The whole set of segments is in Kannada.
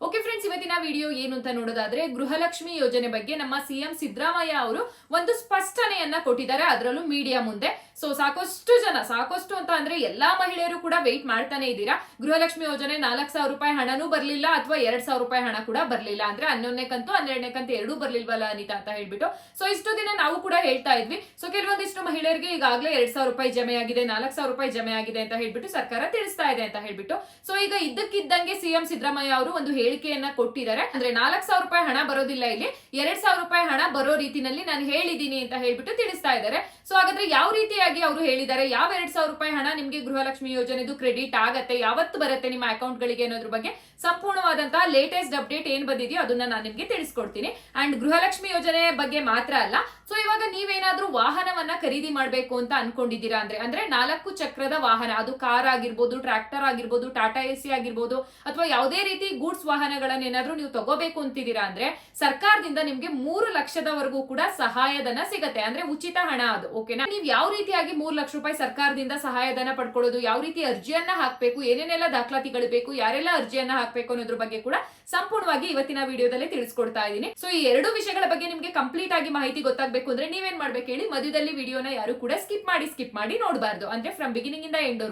ಓಕೆ ಫ್ರೆಂಡ್ಸ್ ಇವತ್ತಿನ ವಿಡಿಯೋ ಏನು ಅಂತ ನೋಡೋದಾದ್ರೆ ಗೃಹಲಕ್ಷ್ಮಿ ಯೋಜನೆ ಬಗ್ಗೆ ನಮ್ಮ ಸಿಎಂ ಸಿದ್ದರಾಮಯ್ಯ ಅವರು ಒಂದು ಸ್ಪಷ್ಟನೆಯನ್ನ ಕೊಟ್ಟಿದ್ದಾರೆ. ಅದರಲ್ಲೂ ಮೀಡಿಯಾ ಮುಂದೆ. ಸೊ ಸಾಕಷ್ಟು ಜನ, ಸಾಕಷ್ಟು ಅಂತ ಅಂದ್ರೆ ಎಲ್ಲಾ ಮಹಿಳೆಯರು ಕೂಡ ವೆಯ್ಟ್ ಮಾಡ್ತಾನೆ ಇದ್ದೀರಾ? ಗೃಹಲಕ್ಷ್ಮಿ ಯೋಜನೆ ನಾಲ್ಕು ಸಾವಿರ ರೂಪಾಯಿ ಹಣನೂ ಬರಲಿಲ್ಲ ಅಥವಾ ಎರಡ್ ಸಾವಿರ ರೂಪಾಯಿ ಹಣ ಕೂಡ ಬರಲಿಲ್ಲ ಅಂದ್ರೆ ಹನ್ನೊಂದನೇ ಕಂತು, ಹನ್ನೆರಡನೇ ಕಂತು ಎರಡೂ ಬರ್ಲಿಲ್ವಲ್ಲ ಅನಿತಾ ಅಂತ ಹೇಳ್ಬಿಟ್ಟು. ಸೊ ಇಷ್ಟು ದಿನ ನಾವು ಕೂಡ ಹೇಳ್ತಾ ಇದ್ವಿ. ಸೊ ಕೆಲವೊಂದಿಷ್ಟು ಮಹಿಳೆಯರಿಗೆ ಈಗಾಗಲೇ ಎರಡ್ ಸಾವಿರ ರೂಪಾಯಿ ಜಮೆ ಆಗಿದೆ, ನಾಲ್ಕು ಸಾವಿರ ರೂಪಾಯಿ ಜಮೆ ಆಗಿದೆ ಅಂತ ಹೇಳ್ಬಿಟ್ಟು ಸರ್ಕಾರ ತಿಳಿಸ್ತಾ ಇದೆ ಅಂತ ಹೇಳ್ಬಿಟ್ಟು. ಸೊ ಈಗ ಇದ್ದಕ್ಕಿದ್ದಂಗೆ ಸಿಎಂ ಸಿದ್ದರಾಮಯ್ಯ ಅವರು ಒಂದು ಹೇಳಿಕೆಯನ್ನ ಕೊಟ್ಟಿದ್ದಾರೆ. ಅಂದ್ರೆ ನಾಲ್ಕು ಸಾವಿರ ರೂಪಾಯಿ ಹಣ ಬರೋದಿಲ್ಲ ಇಲ್ಲಿ. ಎರಡ್ ಸಾವಿರ ರೂಪಾಯಿ ಹಣ ಬರೋ ರೀತಿನಲ್ಲಿ ನಾನು ಹೇಳಿದ್ದೀನಿ ಅಂತ ಹೇಳ್ಬಿಟ್ಟು ತಿಳಿಸ್ತಾ ಇದ್ದಾರೆ. ಸೊ ಹಾಗಾದ್ರೆ ಯಾವ ರೀತಿಯಾಗಿ ಅವರು ಹೇಳಿದ್ದಾರೆ? ಯಾವ ಎರಡ್ ಸಾವಿರ ರೂಪಾಯಿ ಹಣ ನಿಮಗೆ ಗೃಹಲಕ್ಷ್ಮಿ ಯೋಜನೆದು ಕ್ರೆಡಿಟ್ ಆಗತ್ತೆ? ಯಾವತ್ತು ಬರುತ್ತೆ ನಿಮ್ಮ ಅಕೌಂಟ್ ಗಳಿಗೆ ಅನ್ನೋದ್ರ ಬಗ್ಗೆ? ಸಂಪೂರ್ಣವಾದಂತಹ ಲೇಟೆಸ್ಟ್ ಅಪ್ಡೇಟ್ ಏನ್ ಬಂದಿದೆಯೋ ಅದನ್ನ ನಾನು ನಿಮ್ಗೆ ತಿಳಿಸ್ಕೊಡ್ತೀನಿ. ಅಂಡ್ ಗೃಹಲಕ್ಷ್ಮಿ ಯೋಜನೆ ಬಗ್ಗೆ ಮಾತ್ರ ಅಲ್ಲ. ಸೊ ಇವಾಗ ನೀವೇನಾದ್ರೂ ವಾಹನವನ್ನ ಖರೀದಿ ಮಾಡಬೇಕು ಅಂತ ಅನ್ಕೊಂಡಿದ್ದೀರಾ ಅಂದ್ರೆ ಅಂದ್ರೆ ನಾಲ್ಕು ಚಕ್ರದ ವಾಹನ. ಅದು ಕಾರ್ ಆಗಿರ್ಬೋದು ಟ್ರಾಕ್ಟರ್ ಆಗಿರ್ಬೋದು, ಟಾಟಾ ಎಸಿ ಆಗಿರ್ಬೋದು, ಅಥವಾ ಯಾವುದೇ ರೀತಿ ಗೂಡ್ಸ್ ವಾಹನಗಳನ್ನ ಏನಾದ್ರೂ ನೀವು ತಗೋಬೇಕು ಅಂತಿದ್ದೀರಾ ಅಂದ್ರೆ ಸರ್ಕಾರದಿಂದ ನಿಮ್ಗೆ ಮೂರು ಲಕ್ಷದವರೆಗೂ ಕೂಡ ಸಹಾಯಧನ ಸಿಗತ್ತೆ. ಅಂದ್ರೆ ಉಚಿತ ಹಣ ಅದು ಓಕೆನಾ ನೀವು ಯಾವ ರೀತಿಯಾಗಿ ಮೂರು ಲಕ್ಷ ರೂಪಾಯಿ ಸರ್ಕಾರದಿಂದ ಸಹಾಯಧನ ಪಡ್ಕೊಳ್ಳೋದು, ಯಾವ ರೀತಿ ಅರ್ಜಿಯನ್ನ ಹಾಕ್ಬೇಕು, ಏನೇನೆಲ್ಲ ದಾಖಲಾತಿಗಳು ಬೇಕು ಯಾರೆಲ್ಲ ಅರ್ಜಿಯನ್ನ ಹಾಕ್ಬೇಕು ಅನ್ನೋದ್ರ ಬಗ್ಗೆ ಕೂಡ ಸಂಪೂರ್ಣವಾಗಿ ಇವತ್ತಿನ ವಿಡಿಯೋದಲ್ಲಿ ತಿಳಿಸ್ಕೊಡ್ತಾ ಇದ್ದೀನಿ. ಸೊ ಈ ಎರಡು ವಿಷಯಗಳ ಬಗ್ಗೆ ನಿಮ್ಗೆ ಕಂಪ್ಲೀಟ್ ಆಗಿ ಮಾಹಿತಿ ಗೊತ್ತಾಗಬೇಕು ಅಂದ್ರೆ ನೀವೇನ್ ಮಾಡ್ಬೇಕು ಹೇಳಿ ಮಧ್ಯದಲ್ಲಿ ವಿಡಿಯೋನ ಯಾರು ಕೂಡ ಸ್ಕಿಪ್ ಮಾಡಿ ಸ್ಕಿಪ್ ಮಾಡಿ ನೋಡಬಾರ್ದು. ಅಂದ್ರೆ ಫ್ರಮ್ ಬಿಗಿನಿಂಗ್ ಇಂದ ಎಂಡ್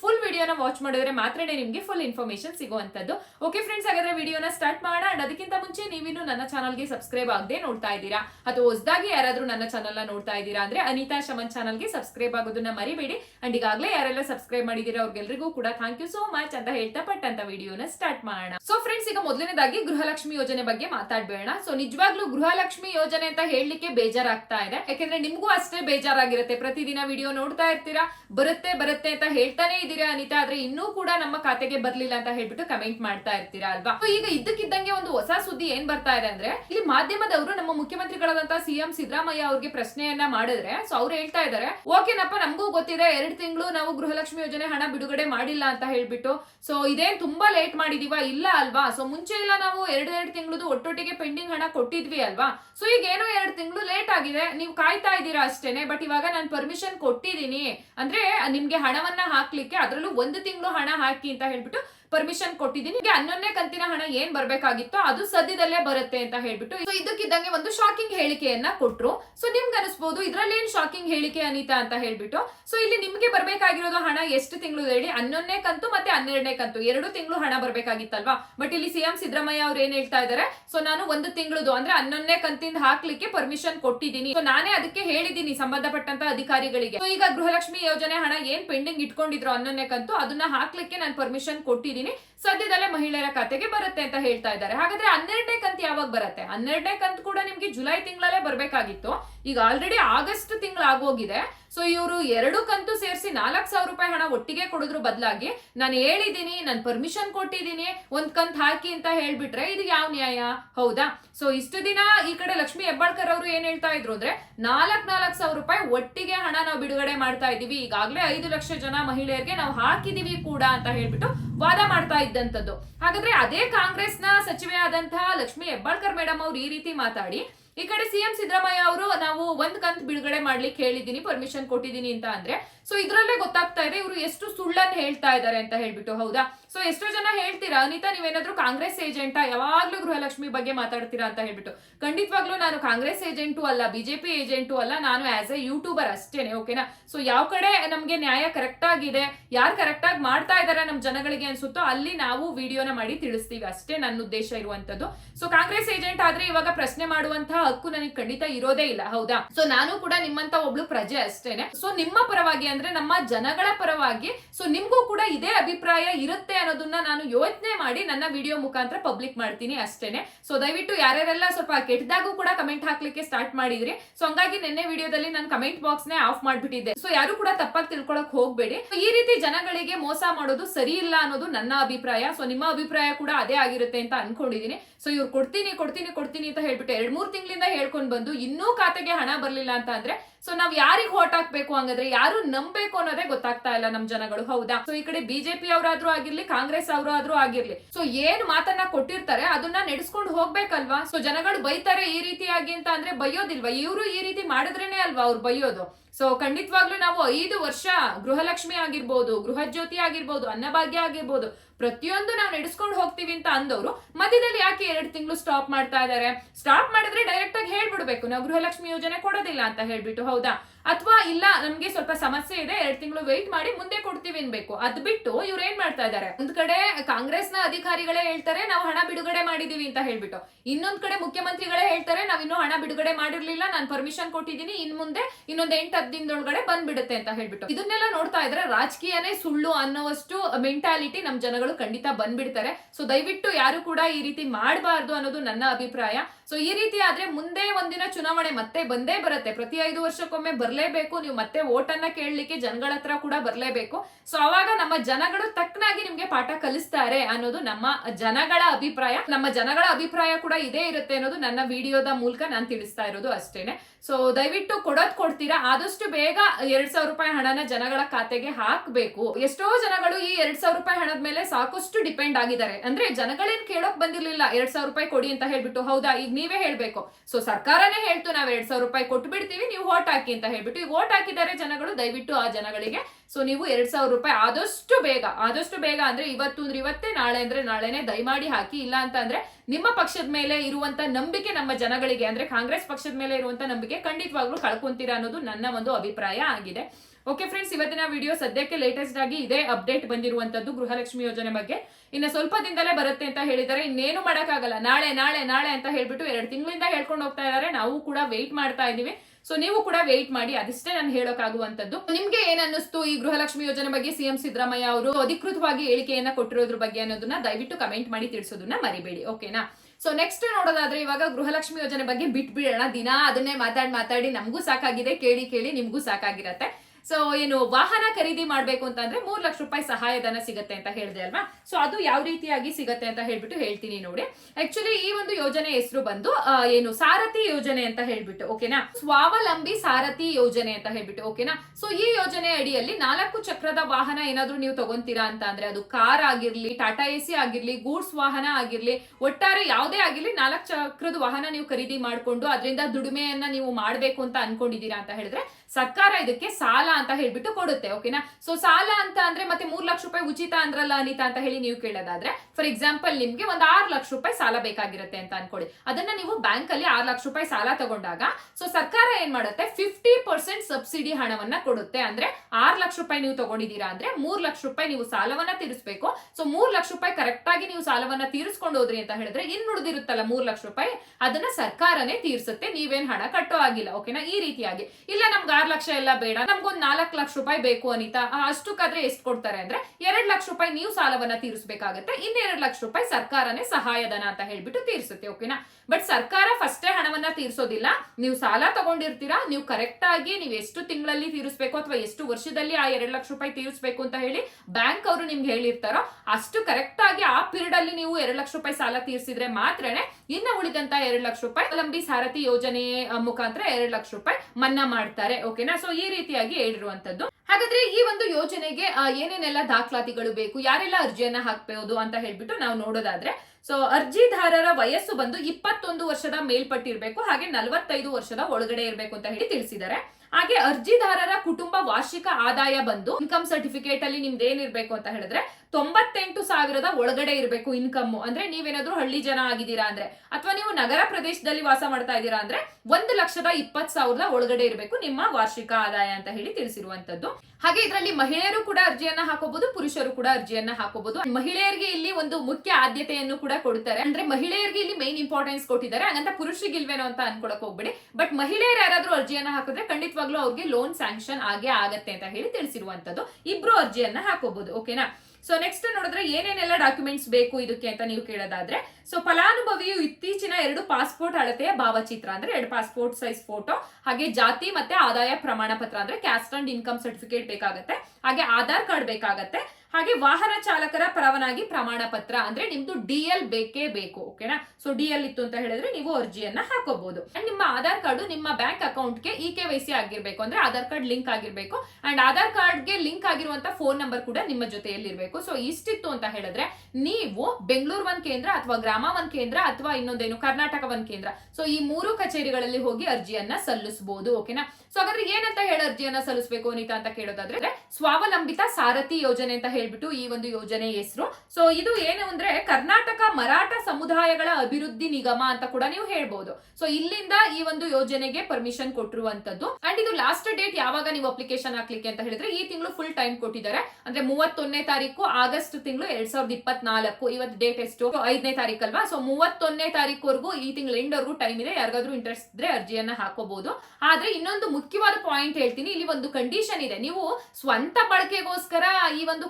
ಫುಲ್ ವಿಡಿಯೋನ ವಾಚ್ ಮಾಡಿದ್ರೆ ಮಾತ್ರನೇ ನಿಮ್ಗೆ ಫುಲ್ ಇನ್ಫಾರ್ಮೇಶನ್ ಸಿಗುವಂತದ್ದು ಓಕೆ ಫ್ರೆಂಡ್ಸ್ ಹಾಗಾದ್ರೆ ವಿಡಿಯೋನ ಸ್ಟಾರ್ಟ್ ಮಾಡೋಣ. ಅಂಡ್ ಅದಕ್ಕಿಂತ ಮುಂಚೆ ನೀವಿನ್ನು ನನ್ನ ಚಾನಲ್ಗೆ ಸಬ್ಸ್ಕ್ರೈಬ್ ಆಗದೆ ನೋಡ್ತಾ ಇದ್ದೀರಾ? ಅಥವಾ ಹೊಸದಾಗಿ ಯಾರಾದ್ರೂ ನನ್ನ ಚಾನಲ್ನ ನೋಡ್ತಾ ಇದ್ದೀರಾ ಅಂದ್ರೆ ಅನಿತಾ ಶಮನ್ ಚಾನಲ್ಗೆ ಸಬ್ಸ್ಕ್ರೈಬ್ ಆಗೋದನ್ನ ಮರಿಬೇಡಿ. ಅಂಡ್ ಈಗಾಗಲೇ ಯಾರೆಲ್ಲ ಸಬ್ಸ್ಕ್ರೈಬ್ ಮಾಡಿದ್ದೀರಾ ಅವ್ರಿಗೆಲ್ಲರಿಗೂ ಕೂಡ ಥ್ಯಾಂಕ್ ಯು ಸೋ ಮಚ್ ಅಂತ ಹೇಳ್ತಾ ಪಟ್ಟಂತ ವಿಡಿಯೋನ ಸ್ಟಾರ್ಟ್ ಮಾಡೋಣ. ಸೊ ಫ್ರೆಂಡ್ಸ್ ಈಗ ಮೊದಲನೇದಾಗಿ ಗೃಹಲಕ್ಷ್ಮಿ ಯೋಜನೆ ಬಗ್ಗೆ ಮಾತಾಡ್ಬೇಡ ಸೊ ನಿಜವಾಗ್ಲೂ ಗೃಹಲಕ್ಷ್ಮಿ ಯೋಜನೆ ಅಂತ ಹೇಳಲಿಕ್ಕೆ ಬೇಜಾರಾಗ್ತಾ ಇದೆ. ಯಾಕೆಂದ್ರೆ ನಿಮಗೂ ಅಷ್ಟೇ ಬೇಜಾರಾಗಿರುತ್ತೆ. ಪ್ರತಿದಿನ ವಿಡಿಯೋ ನೋಡ್ತಾ ಇರ್ತೀರಾ? ಬರುತ್ತೆ ಬರುತ್ತೆ ಅಂತ ಹೇಳ್ತಾನೆ ಇದೀರಾ ಅನಿತಾ. ಆದ್ರೆ ಇನ್ನೂ ಕೂಡ ನಮ್ಮ ಖಾತೆಗೆ ಬರ್ಲಿಲ್ಲ ಅಂತ ಹೇಳ್ಬಿಟ್ಟು ಕಮೆಂಟ್ ಮಾಡ್ತಾ ಇರ್ತೀರಾ ಅಲ್ವಾ? So ಈಗ ಇದ್ದಕ್ಕಿದ್ದಂಗೆ ಒಂದು ಹೊಸ ಸುದ್ದಿ ಏನ್ ಬರ್ತಾ ಇದೆ ಅಂದ್ರೆ, ಇಲ್ಲಿ ಮಾಧ್ಯಮದವರು ನಮ್ಮ ಮುಖ್ಯಮಂತ್ರಿಗಳಾದಂತಹ ಸಿಎಂ ಸಿದ್ದರಾಮಯ್ಯ ಅವ್ರಿಗೆ ಪ್ರಶ್ನೆಯನ್ನ ಮಾಡಿದ್ರೆ, ಸೊ ಅವ್ರು ಹೇಳ್ತಾ ಇದ್ದಾರೆ ಓಕೆನಪ್ಪ, ನಮಗೂ ಗೊತ್ತಿದೆ, ಎರಡು ತಿಂಗಳು ನಾವು ಗೃಹಲಕ್ಷ್ಮಿ ಯೋಜನೆ ಹಣ ಬಿಡುಗಡೆ ಮಾಡಿಲ್ಲ ಅಂತ ಹೇಳ್ಬಿಟ್ಟು, ಸೊ ಇದೇನ್ ತುಂಬಾ ಲೇಟ್ ಮಾಡಿದೀವ, ಇಲ್ಲ ಅಲ್ವಾ? ಸೊ ಮುಂಚೆ ಎಲ್ಲ ನಾವು ಎರಡು ಎರಡು ತಿಂಗಳದು ಒಟ್ಟೊಟ್ಟಿಗೆ ಪೆಂಡಿಂಗ್ ಹಣ ಕೊಟ್ಟಿದ್ವಿ ಅಲ್ವಾ? ಸೊ ಈಗ ಏನೋ ಎರಡು ತಿಂಗಳು ಲೇಟ್ ಆಗಿದೆ, ನೀವು ಕಾಯ್ತಾ ಇದ್ದೀರಾ ಅಷ್ಟೇನೆ ಬಟ್ ಇವಾಗ ನಾನು ಪರ್ಮಿಷನ್ ಕೊಟ್ಟಿದ್ದೀನಿ. ಅಂದ್ರೆ, ನಿಮ್ಗೆ ಹಣವನ್ನ ಹಾಕ್ಲಿಕ್ಕೆ ಅದರಲ್ಲೂ ಒಂದು ತಿಂಗಳು ಹಣ ಹಾಕಿ ಅಂತ ಹೇಳ್ಬಿಟ್ಟು ಪರ್ಮಿಷನ್ ಕೊಟ್ಟಿದ್ದೀನಿ. ಹನ್ನೊಂದನೇ ಕಂತಿನ ಹಣ ಏನ್ ಬರ್ಬೇಕಾಗಿತ್ತೋ ಅದು ಸದ್ಯದಲ್ಲೇ ಬರುತ್ತೆ ಅಂತ ಹೇಳ್ಬಿಟ್ಟು. ಇದಕ್ಕಿದ್ದಂಗೆ ಒಂದು ಶಾಕಿಂಗ್ ಹೇಳಿಕೆಯನ್ನ ಕೊಟ್ರು. ಸೊ ನಿಮ್ಗೆ ಅನಿಸ್ಬೋದು ಇದರಲ್ಲಿ ಏನ್ ಶಾಕಿಂಗ್ ಹೇಳಿಕೆ ಅನಿತಾ ಅಂತ ಹೇಳ್ಬಿಟ್ಟು. ಸೊ ಇಲ್ಲಿ ನಿಮ್ಗೆ ಬರ್ಬೇಕಾಗಿರೋದು ಹಣ ಎಷ್ಟು ತಿಂಗಳು ಹೇಳಿ? ಹನ್ನೊಂದನೇ ಕಂತು ಮತ್ತೆ ಹನ್ನೆರಡನೇ ಕಂತು. ಎರಡು ತಿಂಗಳು ಹಣ ಬರ್ಬೇಕಾಗಿತ್ತಲ್ವಾ? ಬಟ್ ಇಲ್ಲಿ ಸಿಎಂ ಸಿದ್ದರಾಮಯ್ಯ ಅವ್ರು ಏನ್ ಹೇಳ್ತಾ ಇದಾರೆ? ಸೊ ನಾನು ಒಂದು ತಿಂಗಳದು, ಅಂದ್ರೆ ಹನ್ನೊಂದನೇ ಕಂತಿಂದ ಹಾಕ್ಲಿಕ್ಕೆ ಪರ್ಮಿಷನ್ ಕೊಟ್ಟಿದ್ದೀನಿ. ಸೊ ನಾನೇ ಅದಕ್ಕೆ ಹೇಳಿದ್ದೀನಿ ಸಂಬಂಧಪಟ್ಟಂತ ಅಧಿಕಾರಿಗಳಿಗೆ. ಸೊ ಈಗ ಗೃಹಲಕ್ಷ್ಮಿ ಯೋಜನೆ ಹಣ ಏನ್ ಪೆಂಡಿಂಗ್ ಇಟ್ಕೊಂಡಿದ್ರು ಹನ್ನೊಂದನೇ ಕಂತು, ಅದನ್ನ ಹಾಕ್ಲಿಕ್ಕೆ ನಾನು ಪರ್ಮಿಷನ್ ಕೊಟ್ಟಿದ್ದೀನಿ. ಸದ್ಯದಲ್ಲೇ ಮಹಿಳೆಯರ ಖಾತೆಗೆ ಬರುತ್ತೆ ಅಂತ ಹೇಳ್ತಾ ಇದ್ದಾರೆ. ಹಾಗಾದ್ರೆ ಹನ್ನೆರಡನೇ ಕಂತು ಯಾವಾಗ ಬರುತ್ತೆ? ಹನ್ನೆರಡನೇ ಕಂತು ಕೂಡ ನಿಮ್ಗೆ ಜುಲೈ ತಿಂಗಳಲ್ಲೇ ಬರಬೇಕಾಗಿತ್ತು. ಈಗ ಆಲ್ರೆಡಿ ಆಗಸ್ಟ್ ತಿಂಗಳು ಆಗೋಗಿದೆ. ಸೊ ಇವರು ಎರಡು ಕಂತು ಸೇರಿಸಿ ನಾಲ್ಕು ಸಾವಿರ ರೂಪಾಯಿ ಹಣ ಒಟ್ಟಿಗೆ ಕೊಡೋದ್ರ ಬದಲಾಗಿ ನಾನು ಹೇಳಿದ್ದೀನಿ ನಾನು ಪರ್ಮಿಷನ್ ಕೊಟ್ಟಿದ್ದೀನಿ ಒಂದ್ ಕಂತ್ ಹಾಕಿ ಅಂತ ಹೇಳ್ಬಿಟ್ರೆ ಇದು ಯಾವ ನ್ಯಾಯ? ಹೌದಾ? ಸೊ ಇಷ್ಟು ದಿನ ಈ ಕಡೆ ಲಕ್ಷ್ಮಿ ಹೆಬ್ಬಾಳ್ಕರ್ ಅವರು ಏನ್ ಹೇಳ್ತಾ ಇದ್ರು ಅಂದ್ರೆ ನಾಲ್ಕ್ ನಾಲ್ಕ್ ಸಾವಿರ ರೂಪಾಯಿ ಒಟ್ಟಿಗೆ ಹಣ ನಾವು ಬಿಡುಗಡೆ ಮಾಡ್ತಾ ಇದೀವಿ. ಈಗಾಗಲೇ ಐದು ಲಕ್ಷ ಜನ ಮಹಿಳೆಯರಿಗೆ ನಾವು ಹಾಕಿದೀವಿ ಕೂಡ ಅಂತ ಹೇಳ್ಬಿಟ್ಟು ವಾದ ಮಾಡ್ತಾ ಇದ್ದಂಥದ್ದು ಹಾಗಾದ್ರೆ ಅದೇ ಕಾಂಗ್ರೆಸ್ನ ಸಚಿವೆ ಆದಂತಹ ಲಕ್ಷ್ಮಿ ಹೆಬ್ಬಾಳ್ಕರ್ ಮೇಡಮ್ ಅವರು ಈ ರೀತಿ ಮಾತಾಡಿ, ಈ ಕಡೆ ಸಿಎಂ ಸಿದ್ದರಾಮಯ್ಯ ಅವರು ನಾವು ಒಂದ್ ಕಂತ್ ಬಿಡುಗಡೆ ಮಾಡ್ಲಿಕ್ಕೆ ಹೇಳಿದೀನಿ ಪರ್ಮಿಷನ್ ಕೊಟ್ಟಿದ್ದೀನಿ ಅಂತ ಅಂದ್ರೆ, ಸೊ ಇದ್ರಲ್ಲೇ ಗೊತ್ತಾಗ್ತಾ ಇದೆ ಇವರು ಎಷ್ಟು ಸುಳ್ಳನ್ನು ಹೇಳ್ತಾ ಇದ್ದಾರೆ ಅಂತ ಹೇಳ್ಬಿಟ್ಟು, ಹೌದಾ? ಸೊ ಎಷ್ಟೋ ಜನ ಹೇಳ್ತೀರಾ, ಅನಿತಾ, ನೀವೇನಾದ್ರೂ ಕಾಂಗ್ರೆಸ್ ಏಜೆಂಟಾ, ಯಾವಾಗ್ಲೂ ಗೃಹಲಕ್ಷ್ಮಿ ಬಗ್ಗೆ ಮಾತಾಡ್ತೀರಾ ಅಂತ ಹೇಳ್ಬಿಟ್ಟು. ಖಂಡಿತವಾಗ್ಲೂ ನಾನು ಕಾಂಗ್ರೆಸ್ ಏಜೆಂಟು ಅಲ್ಲ, ಬಿಜೆಪಿ ಏಜೆಂಟು ಅಲ್ಲ, ನಾನು ಆಸ್ ಎ ಯೂಟ್ಯೂಬರ್ ಅಷ್ಟೇನೆ, ಓಕೆನಾ? ಸೊ ಯಾವ ಕಡೆ ನಮ್ಗೆ ನ್ಯಾಯ ಕರೆಕ್ಟ್ ಆಗಿದೆ, ಯಾರು ಕರೆಕ್ಟ್ ಆಗಿ ಮಾಡ್ತಾ ಇದಾರೆ ನಮ್ ಜನಗಳಿಗೆ ಅನ್ಸುತ್ತೋ, ಅಲ್ಲಿ ನಾವು ವಿಡಿಯೋನ ಮಾಡಿ ತಿಳಿಸ್ತೀವಿ. ಅಷ್ಟೇ ನನ್ನ ಉದ್ದೇಶ ಇರುವಂತದ್ದು ಸೊ ಕಾಂಗ್ರೆಸ್ ಏಜೆಂಟ್ ಆದ್ರೆ ಇವಾಗ ಪ್ರಶ್ನೆ ಮಾಡುವಂತಹ ಹಕ್ಕು ನನಗೆ ಖಂಡಿತ ಇರೋದೇ ಇಲ್ಲ, ಹೌದಾ? ಸೊ ನಾನು ಕೂಡ ನಿಮ್ಮಂತ ಒಬ್ಳು ಪ್ರಜೆ ಅಷ್ಟೇನೆ. ಸೊ ನಿಮ್ಮ ಪರವಾಗಿ ಅಂದ್ರೆ ನಮ್ಮ ಜನಗಳ ಪರವಾಗಿ ಸೊ ನಿಮ್ಗೂ ಕೂಡ ಇದೇ ಅಭಿಪ್ರಾಯ ಇರುತ್ತೆ ಅನ್ನೋದನ್ನ ನಾನು ಯೋಚನೆ ಮಾಡಿ ನನ್ನ ವಿಡಿಯೋ ಮುಖಾಂತರ ಪಬ್ಲಿಕ್ ಮಾಡ್ತೀನಿ ಅಷ್ಟೇನೆ. ಸೊ ದಯವಿಟ್ಟು ಯಾರ್ಯಾರೆಲ್ಲ ಸ್ವಲ್ಪ ಕೆಟ್ಟದಾಗೂ ಕೂಡ ಕಮೆಂಟ್ ಹಾಕ್ಲಿಕ್ಕೆ ಸ್ಟಾರ್ಟ್ ಮಾಡಿದ್ರಿ. ಸೊ ಹಂಗಾಗಿ ನಿನ್ನೆ ವಿಡಿಯೋದಲ್ಲಿ ನಾನು ಕಮೆಂಟ್ ಬಾಕ್ಸ್ ನೇ ಆಫ್ ಮಾಡ್ಬಿಟ್ಟಿದ್ದೆ. ಸೊ ಯಾರು ಕೂಡ ತಪ್ಪಾಗಿ ತಿಳ್ಕೊಳಕ್ ಹೋಗ್ಬೇಡಿ. ಈ ರೀತಿ ಜನಗಳಿಗೆ ಮೋಸ ಮಾಡೋದು ಸರಿ ಇಲ್ಲ ಅನ್ನೋದು ನನ್ನ ಅಭಿಪ್ರಾಯ. ಸೊ ನಿಮ್ಮ ಅಭಿಪ್ರಾಯ ಕೂಡ ಅದೇ ಆಗಿರುತ್ತೆ ಅಂತ ಅನ್ಕೊಂಡಿದೀನಿ ಸೊ ಇವ್ರು ಕೊಡ್ತೀನಿ ಕೊಡ್ತೀನಿ ಕೊಡ್ತೀನಿ ಅಂತ ಹೇಳ್ಬಿಟ್ಟು ಎರಡ್ ಮೂರ್ ತಿಂಗಳಿಂದ ಹೇಳ್ಕೊಂಡ್ ಬಂದು ಇನ್ನೂ ಖಾತೆಗೆ ಹಣ ಬರ್ಲಿಲ್ಲ ಅಂತ ಅಂದ್ರೆ ಸೊ ನಾವ್ ಯಾರಿಗೆ ಓಟ್ ಹಾಕ್ಬೇಕು ಹಂಗಂದ್ರೆ ಯಾರು ನಂಬೇಕು ಅನ್ನೋದೇ ಗೊತ್ತಾಗ್ತಾ ಇಲ್ಲ ನಮ್ ಜನಗಳು, ಹೌದಾ? ಸೊ ಈ ಕಡೆ ಬಿಜೆಪಿ ಅವರಾದ್ರೂ ಆಗಿರ್ಲಿ, ಕಾಂಗ್ರೆಸ್ ಅವರಾದ್ರೂ ಆಗಿರ್ಲಿ ಸೊ ಏನ್ ಮಾತನ್ನ ಕೊಟ್ಟಿರ್ತಾರೆ ಅದನ್ನ ನಡೆಸ್ಕೊಂಡು ಹೋಗ್ಬೇಕಲ್ವಾ? ಸೊ ಜನಗಳು ಬೈತಾರೆ ಈ ರೀತಿಯಾಗಿ ಅಂತ ಅಂದ್ರೆ ಬೈಯೋದಿಲ್ವಾ? ಇವರು ಈ ರೀತಿ ಮಾಡಿದ್ರೇನೆ ಅಲ್ವಾ ಅವ್ರು ಬೈಯೋದು? ಸೊ ಖಂಡಿತವಾಗ್ಲೂ ನಾವು ಐದು ವರ್ಷ ಗೃಹಲಕ್ಷ್ಮಿ ಆಗಿರ್ಬೋದು ಗೃಹ ಜ್ಯೋತಿ ಆಗಿರ್ಬೋದು, ಅನ್ನಭಾಗ್ಯ ಆಗಿರ್ಬೋದು, ಪ್ರತಿಯೊಂದು ನಾವು ನಡೆಸ್ಕೊಂಡು ಹೋಗ್ತೀವಿ ಅಂತ ಅಂದವರು, ಮಧ್ಯದಲ್ಲಿ ಯಾಕೆ ಎರಡು ತಿಂಗಳು ಸ್ಟಾಪ್ ಮಾಡ್ತಾ ಇದ್ದಾರೆ ಸ್ಟಾಪ್ ಮಾಡಿದ್ರೆ ಡೈರೆಕ್ಟ್ ಆಗಿ ಹೇಳ್ಬಿಡ್ಬೇಕು. ನಾವು ಗೃಹಲಕ್ಷ್ಮಿ ಯೋಜನೆ ಕೊಡೋದಿಲ್ಲ ಅಂತ ಹೇಳ್ಬಿಟ್ಟು, ಹೌದಾ? ಅಥವಾ ಇಲ್ಲ, ನಮ್ಗೆ ಸ್ವಲ್ಪ ಸಮಸ್ಯೆ ಇದೆ, ಎರಡ್ ತಿಂಗಳು ವೆಯ್ಟ್ ಮಾಡಿ ಮುಂದೆ ಕೊಡ್ತೀವಿ ಅನ್ಬೇಕು. ಅದ್ ಬಿಟ್ಟು ಇವ್ರು ಏನ್ ಮಾಡ್ತಾ ಇದಾರೆ? ಒಂದ್ ಕಡೆ ಕಾಂಗ್ರೆಸ್ನ ಅಧಿಕಾರಿಗಳೇ ಹೇಳ್ತಾರೆ, ನಾವು ಹಣ ಬಿಡುಗಡೆ ಮಾಡಿದೀವಿ ಅಂತ ಹೇಳ್ಬಿಟ್ಟು. ಇನ್ನೊಂದ್ ಕಡೆ ಮುಖ್ಯಮಂತ್ರಿಗಳೇ ಹೇಳ್ತಾರೆ, ನಾವ್ ಇನ್ನೂ ಹಣ ಬಿಡುಗಡೆ ಮಾಡಿರ್ಲಿಲ್ಲ, ನಾನು ಪರ್ಮಿಷನ್ ಕೊಟ್ಟಿದ್ದೀನಿ, ಇನ್ ಮುಂದೆ ಇನ್ನೊಂದ್ ಎಂಟ್ ಹತ್ತು ದಿನದೊಳಗಡೆ ಬಂದ್ಬಿಡುತ್ತೆ ಅಂತ ಹೇಳ್ಬಿಟ್ಟು. ಇದನ್ನೆಲ್ಲ ನೋಡ್ತಾ ಇದ್ರೆ ರಾಜಕೀಯನೇ ಸುಳ್ಳು ಅನ್ನೋವಷ್ಟು ಮೆಂಟಾಲಿಟಿ ನಮ್ ಜನಗಳು ಖಂಡಿತ ಬಂದ್ಬಿಡ್ತಾರೆ. ಸೊ ದಯವಿಟ್ಟು ಯಾರು ಕೂಡ ಈ ರೀತಿ ಮಾಡಬಾರ್ದು ಅನ್ನೋದು ನನ್ನ ಅಭಿಪ್ರಾಯ. ಸೊ ಈ ರೀತಿ ಆದ್ರೆ ಮುಂದೆ ಒಂದಿನ ಚುನಾವಣೆ ಮತ್ತೆ ಬಂದೇ ಬರುತ್ತೆ. ಪ್ರತಿ ಐದು ವರ್ಷಕ್ಕೊಮ್ಮೆ ಬರ್ಲೇಬೇಕು, ನೀವು ಮತ್ತೆ ಓಟನ್ನ ಕೇಳಲಿಕ್ಕೆ ಜನಗಳ ಹತ್ರ ಕೂಡ ಬರಲೇಬೇಕು. ಸೊ ಅವಾಗ ನಮ್ಮ ಜನಗಳು ತಕ್ಕನಾಗಿ ನಿಮ್ಗೆ ಪಾಠ ಕಲಿಸ್ತಾರೆ ಅನ್ನೋದು ನಮ್ಮ ಜನಗಳ ಅಭಿಪ್ರಾಯ. ನಮ್ಮ ಜನಗಳ ಅಭಿಪ್ರಾಯ ಕೂಡ ಇದೇ ಇರುತ್ತೆ ಅನ್ನೋದು ನನ್ನ ವಿಡಿಯೋದ ಮೂಲಕ ನಾನು ತಿಳಿಸ್ತಾ ಇರೋದು ಅಷ್ಟೇನೆ. ಸೊ ದಯವಿಟ್ಟು ಕೊಡೋದ್ ಕೊಡ್ತೀರಾ? ಆದಷ್ಟು ಬೇಗ ಎರಡ್ ಸಾವಿರ ರೂಪಾಯಿ ಹಣನ ಜನಗಳ ಖಾತೆಗೆ ಹಾಕ್ಬೇಕು. ಎಷ್ಟೋ ಜನಗಳು ಈ ಎರಡ್ ಸಾವಿರ ರೂಪಾಯಿ ಹಣದ ಮೇಲೆ ಸಾಕಷ್ಟು ಡಿಪೆಂಡ್ ಆಗಿದ್ದಾರೆ. ಅಂದ್ರೆ ಜನಗಳೇನ್ ಕೇಳೋಕ್ ಬಂದಿರ್ಲಿಲ್ಲ, ಎರಡ್ ಸಾವಿರ ರೂಪಾಯಿ ಕೊಡಿ ಅಂತ ಹೇಳ್ಬಿಟ್ಟು. ಹೌದಾ? ಈಗ ನೀವೇ ಹೇಳ್ಬೇಕು. ಸೊ ಸರ್ಕಾರನೇ ಹೇಳ್ತು, ನಾವ್ ಎರಡ್ ಸಾವಿರ ರೂಪಾಯಿ ಕೊಟ್ಟು ಬಿಡ್ತೀವಿ ನೀವು ಓಟ್ ಹಾಕಿ ಅಂತ ಹೇಳ್ಬಿಟ್ಟು ಈಗ ಓಟ್ ಹಾಕಿದ್ದಾರೆ ಜನಗಳು, ದಯವಿಟ್ಟು ಆ ಜನಗಳಿಗೆ. ಸೊ ನೀವು ಎರಡ್ ಸಾವಿರ ರೂಪಾಯಿ ಆದಷ್ಟು ಬೇಗ ಆದಷ್ಟು ಬೇಗ ಅಂದ್ರೆ ಇವತ್ತು ಅಂದ್ರೆ ಇವತ್ತೇ, ನಾಳೆ ಅಂದ್ರೆ ನಾಳೆನೆ ದಯಮಾಡಿ ಹಾಕಿ. ಇಲ್ಲ ಅಂತ ಅಂದ್ರೆ ನಿಮ್ಮ ಪಕ್ಷದ ಮೇಲೆ ಇರುವಂತ ನಂಬಿಕೆ ನಮ್ಮ ಜನಗಳಿಗೆ, ಅಂದ್ರೆ ಕಾಂಗ್ರೆಸ್ ಪಕ್ಷದ ಮೇಲೆ ಇರುವಂತ ನಂಬಿಕೆ ಖಂಡಿತವಾಗ್ಲೂ ಕಳ್ಕೊಂತೀರಾ ಅನ್ನೋದು ನನ್ನ ಒಂದು ಅಭಿಪ್ರಾಯ ಆಗಿದೆ. ಓಕೆ ಫ್ರೆಂಡ್ಸ್ ಇವತ್ತಿನ ವಿಡಿಯೋ ಸದ್ಯಕ್ಕೆ ಲೇಟೆಸ್ಟ್ ಆಗಿ ಇದೇ ಅಪ್ಡೇಟ್ ಬಂದಿರುವಂತದ್ದು ಗೃಹಲಕ್ಷ್ಮಿ ಯೋಜನೆ ಬಗ್ಗೆ. ಇನ್ನ ಸ್ವಲ್ಪ ದಿನದಲ್ಲೇ ಬರುತ್ತೆ ಅಂತ ಹೇಳಿದ್ದಾರೆ. ಇನ್ನೇನು ಮಾಡೋಕ್ಕಾಗಲ್ಲ. ನಾಳೆ ನಾಳೆ ನಾಳೆ ಅಂತ ಹೇಳ್ಬಿಟ್ಟು ಎರಡು ತಿಂಗಳಿಂದ ಹೇಳ್ಕೊಂಡು ಹೋಗ್ತಾ ಇದ್ದಾರೆ. ನಾವು ಕೂಡ ವೆಯ್ಟ್ ಮಾಡ್ತಾ ಇದೀವಿ ಸೊ ನೀವು ಕೂಡ ವೆಯ್ಟ್ ಮಾಡಿ. ಅದಿಷ್ಟೇ ನಾನು ಹೇಳೋಕ್ಕಾಗುವಂತದ್ದು ನಿಮ್ಗೆ ಏನನ್ನಿಸ್ತು ಈ ಗೃಹಲಕ್ಷ್ಮಿ ಯೋಜನೆ ಬಗ್ಗೆ ಸಿಎಂ ಸಿದ್ದರಾಮಯ್ಯ ಅವರು ಅಧಿಕೃತವಾಗಿ ಹೇಳಿಕೆಯನ್ನ ಕೊಟ್ಟಿರೋದ್ರ ಬಗ್ಗೆ ಅನ್ನೋದನ್ನ ದಯವಿಟ್ಟು ಕಮೆಂಟ್ ಮಾಡಿ ತಿಳಿಸೋದನ್ನ ಮರಿಬೇಡಿ. ಓಕೆನಾ ಸೊ ನೆಕ್ಸ್ಟ್ ನೋಡೋದಾದ್ರೆ ಇವಾಗ ಗೃಹಲಕ್ಷ್ಮಿ ಯೋಜನೆ ಬಗ್ಗೆ ಬಿಟ್ಬಿಡೋಣ. ದಿನ ಅದನ್ನೇ ಮಾತಾಡಿ ಮಾತಾಡಿ ನಮಗೂ ಸಾಕಾಗಿದೆ, ಕೇಳಿ ಕೇಳಿ ನಿಮ್ಗೂ ಸಾಕಾಗಿರತ್ತೆ. ಸೊ ಏನು ವಾಹನ ಖರೀದಿ ಮಾಡ್ಬೇಕು ಅಂತಂದ್ರೆ ಮೂರು ಲಕ್ಷ ರೂಪಾಯಿ ಸಹಾಯಧನ ಸಿಗುತ್ತೆ ಅಂತ ಹೇಳಿದೆ ಅಲ್ವಾ? ಸೊ ಅದು ಯಾವ ರೀತಿಯಾಗಿ ಸಿಗತ್ತೆ ಅಂತ ಹೇಳ್ಬಿಟ್ಟು ಹೇಳ್ತೀನಿ ನೋಡಿ. ಆಕ್ಚುಲಿ ಈ ಒಂದು ಯೋಜನೆ ಹೆಸರು ಬಂದು ಏನು ಸಾರಥಿ ಯೋಜನೆ ಅಂತ ಹೇಳ್ಬಿಟ್ಟು ಓಕೆನಾ ಸ್ವಾವಲಂಬಿ ಸಾರಥಿ ಯೋಜನೆ ಅಂತ ಹೇಳ್ಬಿಟ್ಟು ಓಕೆನಾ ಸೊ ಈ ಯೋಜನೆ ಅಡಿಯಲ್ಲಿ ನಾಲ್ಕು ಚಕ್ರದ ವಾಹನ ಏನಾದ್ರೂ ನೀವು ತಗೊಂತೀರಾ ಅಂತ ಅಂದ್ರೆ ಅದು ಕಾರ್ ಆಗಿರ್ಲಿ, ಟಾಟಾ ಎ ಸಿ ಆಗಿರ್ಲಿ, ಗೂಡ್ಸ್ ವಾಹನ ಆಗಿರ್ಲಿ, ಒಟ್ಟಾರೆ ಯಾವುದೇ ಆಗಿರ್ಲಿ ನಾಲ್ಕು ಚಕ್ರದ ವಾಹನ ನೀವು ಖರೀದಿ ಮಾಡ್ಕೊಂಡು, ಅದರಿಂದ ದುಡಿಮೆಯನ್ನ ನೀವು ಮಾಡಬೇಕು ಅಂತ ಅನ್ಕೊಂಡಿದ್ದೀರಾ ಅಂತ ಹೇಳಿದ್ರೆ ಸರ್ಕಾರ ಇದಕ್ಕೆ ಸಾಲ ಅಂತ ಹೇಳ್ಬಿಟ್ಟು ಕೊಡುತ್ತೆ ಓಕೆನಾ ಸೊ ಸಾಲ ಅಂತ ಅಂದ್ರೆ ಮತ್ತೆ ಮೂರ್ ಲಕ್ಷ ರೂಪಾಯಿ ಉಚಿತ ಅಂದ್ರಲ್ಲ ಅನಿತಾ ಅಂತ ಹೇಳಿ ನೀವು ಕೇಳೋದಾದ್ರೆ ಫಾರ್ ಎಕ್ಸಾಂಪಲ್ ನಿಮ್ಗೆ ಒಂದು ಆರ್ ಲಕ್ಷ ರೂಪಾಯಿ ಸಾಲ ಬೇಕಾಗಿರುತ್ತೆ ಅಂತ ಅನ್ಕೊಳ್ಳಿ ಅದನ್ನ ನೀವು ಬ್ಯಾಂಕ್ ಅಲ್ಲಿ ಆರ್ ಲಕ್ಷ ರೂಪಾಯಿ ಸಾಲ ತಗೊಂಡಾಗ ಸೊ ಸರ್ಕಾರ ಏನ್ ಮಾಡುತ್ತೆ? ಫಿಫ್ಟಿ ಪರ್ಸೆಂಟ್ ಸಬ್ಸಿಡಿ ಹಣವನ್ನ ಕೊಡುತ್ತೆ. ಅಂದ್ರೆ ಆರ್ ಲಕ್ಷ ರೂಪಾಯಿ ನೀವು ತಗೊಂಡಿದ್ದೀರಾ ಅಂದ್ರೆ ಮೂರ್ ಲಕ್ಷ ರೂಪಾಯಿ ನೀವು ಸಾಲವನ್ನ ತೀರಿಸಬೇಕು. ಸೊ ಮೂರ್ ಲಕ್ಷ ರೂಪಾಯಿ ಕರೆಕ್ಟ್ ಆಗಿ ನೀವು ಸಾಲವನ್ನ ತೀರಿಸ್ಕೊಂಡು ಹೋದ್ರಿ ಅಂತ ಹೇಳಿದ್ರೆ ಇನ್ ಉಳಿದಿರುತ್ತಲ್ಲ ಮೂರ್ ಲಕ್ಷ ರೂಪಾಯಿ, ಅದನ್ನ ಸರ್ಕಾರನೇ ತೀರಿಸುತ್ತೆ. ನೀವೇನ್ ಹಣ ಕಟ್ಟೋ ಆಗಿಲ್ಲ ಓಕೆನಾ ಈ ರೀತಿಯಾಗಿ. ಇಲ್ಲ, ನಮ್ಗೆ ಆರ್ ಲಕ್ಷ ಎಲ್ಲ ಬೇಡ, ನಮ್ಗೊಂದ್ ನಾಲ್ಕು ಲಕ್ಷ ರೂಪಾಯಿ ಬೇಕು ಅನಿತಾ. ಅಷ್ಟಕ್ಕಾದ್ರೆ ಎಷ್ಟು ಕೊಡ್ತಾರೆ ಅಂದ್ರೆ ಎರಡ್ ಲಕ್ಷ ರೂಪಾಯಿ ನೀವು ಸಾಲವನ್ನ ತೀರಿಸಬೇಕಾಗತ್ತೆ, ಇನ್ನೆರಡು ಲಕ್ಷ ರೂಪಾಯಿ ಸರ್ಕಾರನೇ ಸಹಾಯಧನ ಅಂತ ಹೇಳ್ಬಿಟ್ಟು ತೀರಿಸುತ್ತೆ, ಓಕೆನಾ? ಬಟ್ ಸರ್ಕಾರ ಫಸ್ಟೇ ಹಣವನ್ನ ತೀರಿಸೋದಿಲ್ಲ. ನೀವು ಸಾಲ ತಗೊಂಡಿರ್ತೀರಾ, ನೀವು ಕರೆಕ್ಟ್ ಆಗಿ ನೀವು ಎಷ್ಟು ತಿಂಗಳಲ್ಲಿ ತೀರಿಸಬೇಕು ಅಥವಾ ಎಷ್ಟು ವರ್ಷದಲ್ಲಿ ಆ ಎರಡ್ ಲಕ್ಷ ರೂಪಾಯಿ ತೀರಿಸಬೇಕು ಅಂತ ಹೇಳಿ ಬ್ಯಾಂಕ್ ಅವರು ನಿಮ್ಗೆ ಹೇಳಿರ್ತಾರೋ, ಅಷ್ಟು ಕರೆಕ್ಟ್ ಆಗಿ ಆ ಪೀರಿಯಡ್ ಅಲ್ಲಿ ನೀವು ಎರಡ್ ಲಕ್ಷ ರೂಪಾಯಿ ಸಾಲ ತೀರಿಸಿದ್ರೆ ಮಾತ್ರನೇ ಇನ್ನ ಉಳಿದಂತ ಎರಡ್ ಲಕ್ಷ ರೂಪಾಯಿ ಅವಲಂಬಿ ಸಾರಥಿ ಯೋಜನೆ ಮುಖಾಂತರ ಎರಡ್ ಲಕ್ಷ ರೂಪಾಯಿ ಮನ್ನಾ ಮಾಡ್ತಾರೆ, ಓಕೆನಾ? ಸೊ ಈ ರೀತಿಯಾಗಿ ಹೇಳಿರುವಂತದ್ದು. ಹಾಗಾದ್ರೆ ಈ ಒಂದು ಯೋಜನೆಗೆ ಏನೇನೆಲ್ಲ ದಾಖಲಾತಿಗಳು ಬೇಕು, ಯಾರೆಲ್ಲ ಅರ್ಜಿಯನ್ನ ಹಾಕ್ಬಹುದು ಅಂತ ಹೇಳ್ಬಿಟ್ಟು ನಾವು ನೋಡೋದಾದ್ರೆ, ಸೊ ಅರ್ಜಿದಾರರ ವಯಸ್ಸು ಬಂದು ಇಪ್ಪತ್ತೊಂದು ವರ್ಷದ ಮೇಲ್ಪಟ್ಟಿರ್ಬೇಕು, ಹಾಗೆ ನಲವತ್ತೈದು ವರ್ಷದ ಒಳಗಡೆ ಇರಬೇಕು ಅಂತ ಹೇಳಿ ತಿಳಿಸಿದ್ದಾರೆ. ಹಾಗೆ ಅರ್ಜಿದಾರರ ಕುಟುಂಬ ವಾರ್ಷಿಕ ಆದಾಯ ಬಂದು, ಇನ್ಕಮ್ ಸರ್ಟಿಫಿಕೇಟ್ ಅಲ್ಲಿ ನಿಮ್ದು ಏನಿರ್ಬೇಕು ಅಂತ ಹೇಳಿದ್ರೆ ತೊಂಬತ್ತೆಂಟು ಸಾವಿರದ ಒಳಗಡೆ ಇರಬೇಕು ಇನ್ಕಮ್ ಅಂದ್ರೆ ನೀವೇನಾದ್ರೂ ಹಳ್ಳಿ ಜನ ಆಗಿದ್ದೀರಾ ಅಂದ್ರೆ, ಅಥವಾ ನೀವು ನಗರ ಪ್ರದೇಶದಲ್ಲಿ ವಾಸ ಮಾಡ್ತಾ ಇದ್ದೀರಾ ಅಂದ್ರೆ, ಒಂದು ಲಕ್ಷದ ಇಪ್ಪತ್ ಸಾವಿರದ ಒಳಗಡೆ ಇರಬೇಕು ನಿಮ್ಮ ವಾರ್ಷಿಕ ಆದಾಯ ಅಂತ ಹೇಳಿ ತಿಳಿಸಿರುವಂತದ್ದು ಹಾಗೆ ಇದರಲ್ಲಿ ಮಹಿಳೆಯರು ಕೂಡ ಅರ್ಜಿಯನ್ನ ಹಾಕೋಬಹುದು, ಪುರುಷರು ಕೂಡ ಅರ್ಜಿಯನ್ನ ಹಾಕೋಬಹುದು. ಮಹಿಳೆಯರಿಗೆ ಇಲ್ಲಿ ಒಂದು ಮುಖ್ಯ ಆದ್ಯತೆಯನ್ನು ಕೂಡ ಕೊಡ್ತಾರೆ. ಅಂದ್ರೆ ಮಹಿಳೆಯರಿಗೆ ಇಲ್ಲಿ ಮೈನ್ ಇಂಪಾರ್ಟೆನ್ಸ್ ಕೊಟ್ಟಿದ್ದಾರೆ. ಹಾಗಂತ ಪುರುಷರಿಗೆ ಇಲ್ವೇನೋ ಅಂತ ಅನ್ಕೊಳಕ್ ಹೋಗ್ಬೇಡಿ. ಬಟ್ ಮಹಿಳೆಯರು ಯಾರಾದ್ರೂ ಅರ್ಜಿಯನ್ನ ಹಾಕಿದ್ರೆ ಖಂಡಿತವಾಗ್ಲೂ ಅವ್ರಿಗೆ ಲೋನ್ ಸ್ಯಾಂಕ್ಷನ್ ಆಗೇ ಆಗತ್ತೆ ಅಂತ ಹೇಳಿ ತಿಳಿಸಿರುವಂತದ್ದು ಇಬ್ರು ಅರ್ಜಿಯನ್ನ ಹಾಕೋಬಹುದು ಓಕೆನಾ ಸೊ ನೆಕ್ಸ್ಟ್ ನೋಡಿದ್ರೆ ಏನೇನೆಲ್ಲ ಡಾಕ್ಯುಮೆಂಟ್ಸ್ ಬೇಕು ಇದಕ್ಕೆ ಅಂತ ನೀವು ಕೇಳೋದಾದ್ರೆ ಸೊ ಫಲಾನುಭವಿಯು ಇತ್ತೀಚಿನ ಎರಡು ಪಾಸ್ಪೋರ್ಟ್ ಅಳತೆಯ ಭಾವಚಿತ್ರ ಅಂದ್ರೆ ಎರಡು ಪಾಸ್ಪೋರ್ಟ್ ಸೈಜ್ ಫೋಟೋ ಹಾಗೆ ಜಾತಿ ಮತ್ತೆ ಆದಾಯ ಪ್ರಮಾಣ ಪತ್ರ ಅಂದ್ರೆ ಕ್ಯಾಸ್ಟ್ ಅಂಡ್ ಇನ್ಕಮ್ ಸರ್ಟಿಫಿಕೇಟ್ ಬೇಕಾಗುತ್ತೆ, ಹಾಗೆ ಆಧಾರ್ ಕಾರ್ಡ್ ಬೇಕಾಗತ್ತೆ. ಹಾಗೆ ವಾಹನ ಚಾಲಕರ ಪರವಾನಗಿ ಪ್ರಮಾಣ ಪತ್ರ ಅಂದ್ರೆ ನಿಮ್ದು ಡಿ ಎಲ್ ಬೇಕೇ ಬೇಕು ಓಕೆನಾ ಸೊ ಡಿ ಎಲ್ ಇತ್ತು ಅಂತ ಹೇಳಿದ್ರೆ ನೀವು ಅರ್ಜಿಯನ್ನ ಹಾಕೋಬಹುದು ಅಂಡ್ ನಿಮ್ಮ ಆಧಾರ್ ಕಾರ್ಡ್ ನಿಮ್ಮ ಬ್ಯಾಂಕ್ ಅಕೌಂಟ್ಗೆ ಇ ಕೆ ವೈ ಸಿ ಆಗಿರ್ಬೇಕು ಅಂದ್ರೆ ಆಧಾರ್ ಕಾರ್ಡ್ ಲಿಂಕ್ ಆಗಿರ್ಬೇಕು. ಅಂಡ್ ಆಧಾರ್ ಕಾರ್ಡ್ಗೆ ಲಿಂಕ್ ಆಗಿರುವಂತ ಫೋನ್ ನಂಬರ್ ಕೂಡ ನಿಮ್ಮ ಜೊತೆಯಲ್ಲಿ ಇರಬೇಕು ಸೊ ಇಷ್ಟಿತ್ತು ಅಂತ ಹೇಳಿದ್ರೆ ನೀವು ಬೆಂಗಳೂರು ಒಂದ್ ಕೇಂದ್ರ ಅಥವಾ ಗ್ರಾಮ ಒಂದ್ ಕೇಂದ್ರ ಅಥವಾ ಇನ್ನೊಂದೇನು ಕರ್ನಾಟಕ ಒಂದ್ ಕೇಂದ್ರ ಸೊ ಈ ಮೂರು ಕಚೇರಿಗಳಲ್ಲಿ ಹೋಗಿ ಅರ್ಜಿಯನ್ನ ಸಲ್ಲಿಸಬಹುದು ಓಕೆನಾ ಸೊ ಹಾಗಾದ್ರೆ ಏನಂತ ಹೇಳಿ ಅರ್ಜಿಯನ್ನ ಸಲ್ಲಿಸಬೇಕು ಅನಿತಾ ಅಂತ ಕೇಳೋದಾದ್ರೆ, ಸ್ವಾವಲಂಬಿತ ಸಾರಥಿ ಯೋಜನೆ ಅಂತ ಹೇಳ್ಬಿಟ್ಟು ಈ ಒಂದು ಯೋಜನೆ ಹೆಸರು. ಸೊ ಇದು ಏನು ಅಂದ್ರೆ ಕರ್ನಾಟಕ ಮರಾಠ ಸಮುದಾಯಗಳ ಅಭಿವೃದ್ಧಿ ನಿಗಮ ಅಂತ ಕೂಡ ನೀವು ಹೇಳ್ಬಹುದು ಸೊ ಇಲ್ಲಿಂದ ಈ ಒಂದು ಯೋಜನೆಗೆ ಪರ್ಮಿಷನ್ ಕೊಟ್ಟಿರುವಂತದ್ದು ಅಂಡ್ ಇದು ಲಾಸ್ಟ್ ಡೇಟ್ ಯಾವಾಗ ನೀವು ಅಪ್ಲಿಕೇಶನ್ ಹಾಕ್ಲಿಕ್ಕೆ ಅಂತ ಹೇಳಿದ್ರೆ ಈ ತಿಂಗಳು ಫುಲ್ ಟೈಮ್ ಕೊಟ್ಟಿದ್ದಾರೆ. ಅಂದ್ರೆ ಮೂವತ್ತೊಂದನೇ ತಾರೀಕು ಆಗಸ್ಟ್ ತಿಂಗಳು ಎರಡ್ ಸಾವಿರದ ಇಪ್ಪತ್ನಾಲ್ಕು. ಇವತ್ತು ಡೇಟ್ ಎಷ್ಟು? ಐದನೇ ತಾರೀಕು ಅಲ್ವಾ? ಸೊ ಮೂವತ್ತೊಂದನೇ ತಾರೀಕುವರೆಗೂ ಈ ತಿಂಗಳು ಎಂಡ್ವರೆಗೂ ಟೈಮ್ ಇದೆ. ಯಾರಿಗಾದ್ರೂ ಇಂಟ್ರೆಸ್ಟ್ ಇದ್ರೆ ಅರ್ಜಿಯನ್ನ ಹಾಕೋಬಹುದು ಆದ್ರೆ ಇನ್ನೊಂದು ಮುಖ್ಯವಾದ ಪಾಯಿಂಟ್ ಹೇಳ್ತೀನಿ. ಇಲ್ಲಿ ಒಂದು ಕಂಡೀಷನ್ ಇದೆ. ನೀವು ಸ್ವಂತ ಬಳಕೆಗೋಸ್ಕರ ಈ ಒಂದು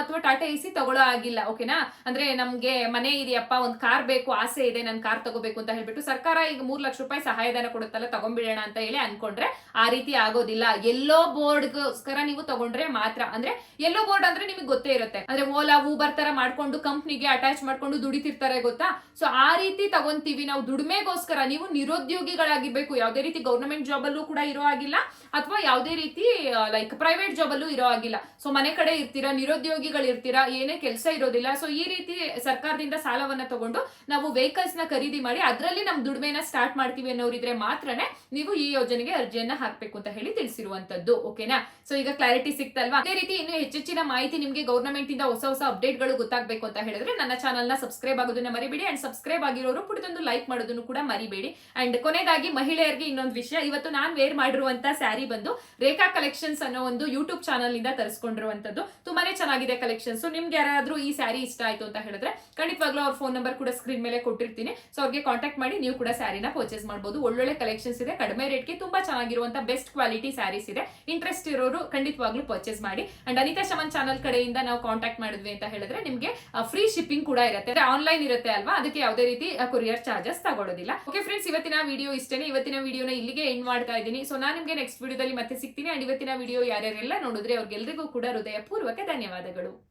ಅಥವಾ ಟಾಟಾ ಎಸಿ ತಗೊಳ್ಳೋ ಆಗಿಲ್ಲ ಓಕೆನಾ? ಅಂದ್ರೆ ನಮ್ಗೆ ಮನೆ ಇದೆಯಪ್ಪ, ಒಂದು ಕಾರ್ ಬೇಕು, ಆಸೆ ಇದೆ, ನನ್ ಕಾರ್ ತಗೋಬೇಕು ಅಂತ ಹೇಳ್ಬಿಟ್ಟು ಸರ್ಕಾರ ಈಗ ಮೂರ್ ಲಕ್ಷ ರೂಪಾಯಿ ಸಹಾಯಧನ ಕೊಡುತ್ತಲ್ಲ ತಗೊಂಡ್ಬಿಡೋಣ ಅಂತ ಹೇಳಿ ಅನ್ಕೊಂಡ್ರೆ ಆ ರೀತಿ ಆಗೋದಿಲ್ಲ. ಎಲ್ಲೋ ಬೋರ್ಡ್ಗೋಸ್ಕರ ನೀವು ತಗೊಂಡ್ರೆ ಮಾತ್ರ, ಅಂದ್ರೆ ಎಲ್ಲೋ ಬೋರ್ಡ್ ಅಂದ್ರೆ ನಿಮಗೆ ಗೊತ್ತೇ ಇರುತ್ತೆ. ಅಂದ್ರೆ ಓಲಾ, ಊಬರ್ ತರ ಮಾಡ್ಕೊಂಡು ಕಂಪ್ನಿಗೆ ಅಟ್ಯಾಚ್ ಮಾಡ್ಕೊಂಡು ದುಡಿತಿರ್ತಾರೆ ಗೊತ್ತಾ? ಸೊ ಆ ರೀತಿ ತಗೊಂತೀವಿ. ನಾವು ದುಡಿಮೆಗೋಸ್ಕರ ನೀವು ನಿರುದ್ಯೋಗಿಗಳಾಗಿರ್ಬೇಕು ಯಾವುದೇ ರೀತಿ ಗೌರ್ಮೆಂಟ್ ಜಾಬ್ ಅಲ್ಲೂ ಕೂಡ ಇರೋ ಆಗಿಲ್ಲ ಅಥವಾ ಯಾವುದೇ ರೀತಿ ಲೈಕ್ ಪ್ರೈವೇಟ್ ಜಾಬ್ ಅಲ್ಲೂ ಇರೋ ಆಗಿಲ್ಲ ಸೊ ಮನೆ ಕಡೆ ಇರ್ತೀರಾ ನಿರುದ್ಯೋಗಿಗಳು ಇರ್ತೀರಾ ಏನೇ ಕೆಲಸ ಇರೋದಿಲ್ಲ. ಸೊ ಈ ರೀತಿ ಸರ್ಕಾರದಿಂದ ಸಾಲವನ್ನ ತಗೊಂಡು ನಾವು ವೆಹಿಕಲ್ಸ್ನ ಖರೀದಿ ಮಾಡಿ ಅದರಲ್ಲಿ ನಮ್ ದುಡಿಮೆನ ಸ್ಟಾರ್ಟ್ ಮಾಡ್ತೀವಿ ಅನ್ನೋರಿದ್ರೆ ಮಾತ್ರನೇ ನೀವು ಈ ಯೋಜನೆಗೆ ಅರ್ಜಿಯನ್ನ ಹಾಕ್ಬೇಕು ಅಂತ ಹೇಳಿ ತಿಳಿಸಿರುವಂತದ್ದು ಓಕೆನಾ ಸೊ ಈಗ ಕ್ಲಾರಿಟಿ ಸಿಕ್ತಲ್ವಾ? ಅದೇ ರೀತಿ ಇನ್ನು ಹೆಚ್ಚೆಚ್ಚಿನ ಮಾಹಿತಿ ನಿಮಗೆ ಗೌರ್ಮೆಂಟ್ ಇಂದ ಹೊಸ ಹೊಸ ಅಪ್ಡೇಟ್ಗಳು ಗೊತ್ತಾಗಬೇಕು ಅಂತ ಹೇಳಿದ್ರೆ ನನ್ನ ಚಾನಲ್ನ ಸಬ್ಸ್ಕ್ರೈಬ್ ಆಗೋದನ್ನ ಮರಿಬೇಡಿ ಅಂಡ್ ಸಬ್ಸ್ಕ್ರೈಬ್ ಆಗಿರೋರು ಪುಟದೊಂದು ಲೈಕ್ ಮಾಡೋದನ್ನು ಕೂಡ ಮರಿಬೇಡಿ. ಅಂಡ್ ಕೊನೆಯದಾಗಿ ಮಹಿಳೆಯರಿಗೆ ಇನ್ನೊಂದು ವಿಷಯ. ಇವತ್ತು ನಾನು ವೇರ್ ಮಾಡಿರುವಂತ ಸ್ಯಾರಿ ಬಂದು ರೇಖಾ ಕಲೆಕ್ಷನ್ಸ್ ಅನ್ನೋ ಒಂದು ಯೂಟ್ಯೂಬ್ ಚಾನಲ್ ಇಂದ ತರಿಸ್ಕೊಂಡಿರುವಂತದ್ದು ತುಂಬಾನೇ ಚೆನ್ನಾಗಿದೆ ಕಲೆಕ್ಷನ್ಸ್ ನಿಮ್ಗೆ ಯಾರಾದ್ರೂ ಈ ಸ್ಯಾರಿ ಇಷ್ಟ ಆಯ್ತು ಅಂತ ಹೇಳಿದ್ರೆ ಖಂಡಿತವಾಗ್ಲೂ ಅವ್ರ ಫೋನ್ ನಂಬರ್ ಕೂಡ ಸ್ಕ್ರೀನ್ ಮೇಲೆ ಕೊಟ್ಟಿರ್ತೀನಿ. ಸೊ ಅವ್ರಿಗೆ ಕಾಂಟ್ಯಾಕ್ಟ್ ಮಾಡಿ ನೀವು ಕೂಡ ಸ್ಯಾರಿನ ಪರ್ಚೇಸ್ ಮಾಡಬಹುದು ಒಳ್ಳೊಳ್ಳೆ ಕಲೆಕ್ಷನ್ಸ್ ಇದೆ. ಕಡಿಮೆ ರೇಟ್ಗೆ ತುಂಬಾ ಚೆನ್ನಾಗಿರುವಂತ ಬೆಸ್ಟ್ ಕ್ವಾಲಿಟಿ ಸ್ಯಾರೀಸ್ ಇದೆ. ಇಂಟ್ರೆಸ್ಟ್ ಇರೋರು ಖಂಡಿತವಾಗ್ಲೂ ಪರ್ಚೇಸ್ ಮಾಡಿ. ಅಂಡ್ ಅನಿತಾ ಶಮನ್ ಚಾನಲ್ ಕಡೆಯಿಂದ ನಾವು ಕಾಂಟ್ಯಾಕ್ಟ್ ಮಾಡಿದ್ವಿ ಅಂತ ಹೇಳಿದ್ರೆ ನಿಮ್ಗೆ ಫ್ರೀ ಶಿಪ್ಪಿಂಗ್ ಕೂಡ ಇರುತ್ತೆ. ಆನ್ಲೈನ್ ಇರುತ್ತೆ ಅಲ್ವಾ? ಅದಕ್ಕೆ ಯಾವುದೇ ರೀತಿ ಕೊರಿಯರ್ ಚಾರ್ಜಸ್ ತಗೊಳ್ಳೋದಿಲ್ಲ ಓಕೆ ಫ್ರೆಂಡ್ಸ್ ಇವತ್ತಿನ ವಿಡಿಯೋ ಇಷ್ಟೇ ಇವತ್ತಿನ ವಿಡಿಯೋನ ಇಲ್ಲಿಗೆ ಎಂಡ್ ಮಾಡ್ತಾ ಇದ್ದೀನಿ. ಸೊ ನಾನು ನಿಮ್ಗೆ ನೆಕ್ಸ್ಟ್ ವಿಡಿಯೋದಲ್ಲಿ ಮತ್ತೆ ಸಿಗ್ತೀನಿ. ಅಂಡ್ ಇವತ್ತಿನ ವಿಡಿಯೋ ಯಾರ್ಯಾರೆಲ್ಲ ನೋಡಿದ್ರೆ ಅವ್ರಿಗೆಲ್ಲರಿಗೂ ಕೂಡ ಹೃದಯ ಪೂರ್ವಕ ಧನ್ಯವಾದಗಳು.